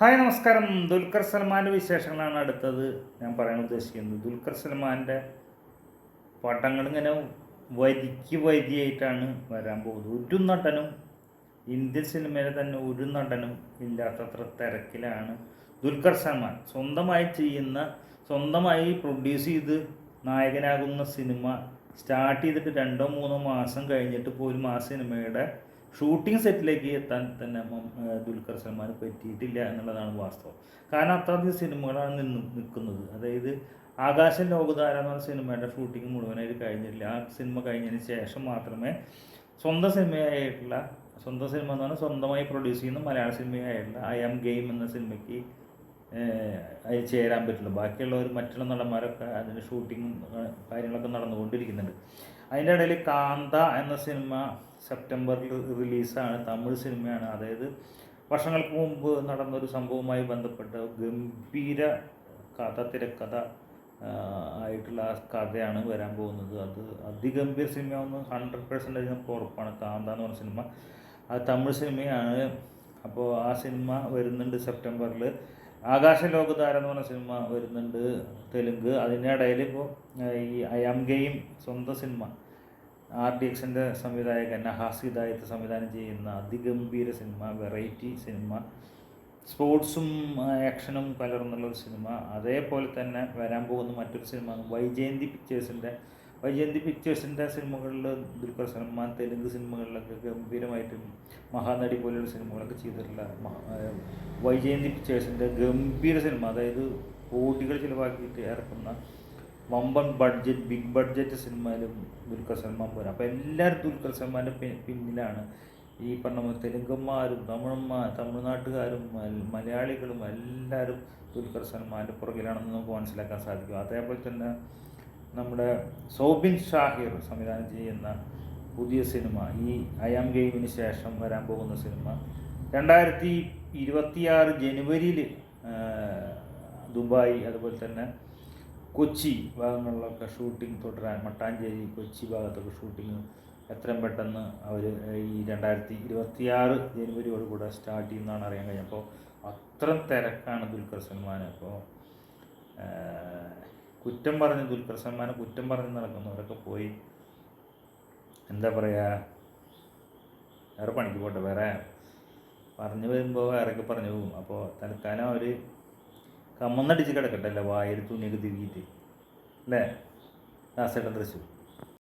Hi നമസ്കാരം. ദുൽഖർ സൽമാന്റെ വിശേഷങ്ങളാണ് അടുത്തത്. ഞാൻ പറയാൻ ഉദ്ദേശിക്കുന്നത് ദുൽഖർ സൽമാന്റെ പടങ്ങൾ ഇങ്ങനെ വരിക്ക് വരിയായിട്ടാണ് വരാൻ പോകുന്നത്. ഒരു നടനും ഇന്ത്യൻ സിനിമയിലെ തന്നെ ഒരു നടനും ഇല്ലാത്തത്ര തിരക്കിലാണ് ദുൽഖർ സൽമാൻ. സ്വന്തമായി ചെയ്യുന്ന സ്വന്തമായി പ്രൊഡ്യൂസ് ചെയ്ത് നായകനാകുന്ന സിനിമ സ്റ്റാർട്ട് ചെയ്തിട്ട് രണ്ടോ മൂന്നോ മാസം കഴിഞ്ഞിട്ട് പോലും ആ സിനിമയുടെ ഷൂട്ടിംഗ് സെറ്റിലേക്ക് എത്താൻ തന്നെ ദുൽഖർ സൽമാൻ പറ്റിയിട്ടില്ല എന്നുള്ളതാണ് വാസ്തവം. കാരണം അത്രയധികം സിനിമകളാണ് നിന്ന് നിൽക്കുന്നത്. അതായത് ആകാശം ലോകധാര എന്ന് സിനിമയുടെ ഷൂട്ടിംഗ് മുഴുവനായിട്ട് കഴിഞ്ഞിട്ടില്ല. ആ സിനിമ കഴിഞ്ഞതിന് ശേഷം മാത്രമേ സ്വന്തം സിനിമയായിട്ടുള്ള സ്വന്തം സിനിമ എന്ന് പറഞ്ഞാൽ സ്വന്തമായി പ്രൊഡ്യൂസ് ചെയ്യുന്ന മലയാള സിനിമയായിട്ടുള്ള ഐ എം ഗെയിം എന്ന സിനിമയ്ക്ക് അതിൽ ചേരാൻ പറ്റുള്ളൂ. ബാക്കിയുള്ളവർ മറ്റുള്ള നടന്മാരൊക്കെ അതിന്റെ ഷൂട്ടിങ്ങും കാര്യങ്ങളൊക്കെ നടന്നുകൊണ്ടിരിക്കുന്നുണ്ട്. അതിന്റെ ഇടയിൽ കാന്ത എന്ന സിനിമ സെപ്റ്റംബറിൽ റിലീസാണ് തമിഴ് സിനിമയാണ്. അതായത് വർഷങ്ങൾക്ക് മുമ്പ് നടന്നൊരു സംഭവവുമായി ബന്ധപ്പെട്ട ഗംഭീര കഥ തിരക്കഥ ആയിട്ടുള്ള ആ കഥയാണ് വരാൻ പോകുന്നത്. അത് അതിഗംഭീര സിനിമയാവുന്ന. ഹൺഡ്രഡ് പെർസെന്റേജ് നമുക്ക് ഉറപ്പാണ്. കാന്ത എന്ന് പറഞ്ഞ സിനിമ. അത് തമിഴ് സിനിമയാണ്. അപ്പോൾ ആ സിനിമ വരുന്നുണ്ട് സെപ്റ്റംബറിൽ ആകാശ ലോകതാരം എന്ന് പറഞ്ഞ സിനിമ വരുന്നുണ്ട് തെലുങ്ക്. അതിനിടയിൽ ഇപ്പോൾ ഈ ഐ അയാം ഗെയിം സ്വന്തം സിനിമ. ആർ ഡി എക്സിന്റെ സംവിധായകൻ നഹാസ് ഹിദായത്ത് സംവിധാനം ചെയ്യുന്ന അതിഗംഭീര സിനിമ വെറൈറ്റി സിനിമ സ്പോർട്സും ആക്ഷനും കലർന്നുള്ള ഒരു സിനിമ. അതേപോലെ തന്നെ വരാൻ പോകുന്ന മറ്റൊരു സിനിമ വൈജയന്തി പിക്ചേഴ്സിന്റെ വൈജയന്തി പിക്ചേഴ്സിന്റെ സിനിമകളിൽ ദുൽഖർ സൽമാൻ തെലുങ്ക് സിനിമകളിലൊക്കെ ഗംഭീരമായിട്ട് മഹാനടി പോലെയുള്ള സിനിമകളൊക്കെ ചെയ്തിട്ടുള്ള വൈജയന്തി പിക്ചേഴ്സിന്റെ ഗംഭീര സിനിമ. അതായത് കോടികൾ ചിലവാക്കിയിട്ട് ഇറക്കുന്ന വമ്പൻ ബഡ്ജറ്റ് ബിഗ് ബഡ്ജറ്റ് സിനിമയിലും ദുൽഖർ സൽമാൻ പോരാ. അപ്പോൾ എല്ലാവരും ദുൽഖർ സൽമാന്റെ പിന്നിലാണ്. ഈ പറഞ്ഞ തെലുങ്കന്മാരും തമിഴന്മാർ തമിഴ്നാട്ടുകാരും മലയാളികളും എല്ലാവരും ദുൽഖർ സൽമാന്റെ പുറകിലാണെന്ന് നമുക്ക് മനസ്സിലാക്കാൻ സാധിക്കും. അതേപോലെ തന്നെ നമ്മുടെ സോബിൻ ഷാഹിർ സംവിധാനം ചെയ്യുന്ന പുതിയ സിനിമ ഈ അയാം ഗെയിമിന് ശേഷം വരാൻ പോകുന്ന സിനിമ രണ്ടായിരത്തി ഇരുപത്തിയാറ് ജനുവരിയിൽ ദുബായ് അതുപോലെ തന്നെ കൊച്ചി ഭാഗങ്ങളിലൊക്കെ ഷൂട്ടിംഗ് തുടരാൻ മട്ടാഞ്ചേരി കൊച്ചി ഭാഗത്തൊക്കെ ഷൂട്ടിംഗ് എത്രയും പെട്ടെന്ന് അവർ ഈ രണ്ടായിരത്തി ഇരുപത്തിയാറ് ജനുവരിയോടുകൂടെ സ്റ്റാർട്ട് ചെയ്യുന്നതാണ് അറിയാൻ കഴിഞ്ഞത് അപ്പോൾ അത്ര തിരക്കാണ് ദുൽഖർ സൽമാൻ അപ്പോൾ കുറ്റം പറഞ്ഞ് ദുൽഖർ സൽമാനെ കുറ്റം പറഞ്ഞ് നടക്കുന്നവരൊക്കെ പോയി എന്താ പറയുക വേറെ പണിക്ക് പോട്ടെ വേറെ പറഞ്ഞു വരുമ്പോൾ വേറെയൊക്കെ പറഞ്ഞു പോകും. അപ്പോൾ തൽക്കാലം അവർ കമ്മന്നടിച്ച് കിടക്കട്ടെ അല്ലേ? വായിൽ തുണിയൊക്കെ തിരിയിട്ട് അല്ലേ? ദാസേട്ടൻ തൃശ്ശൂർ.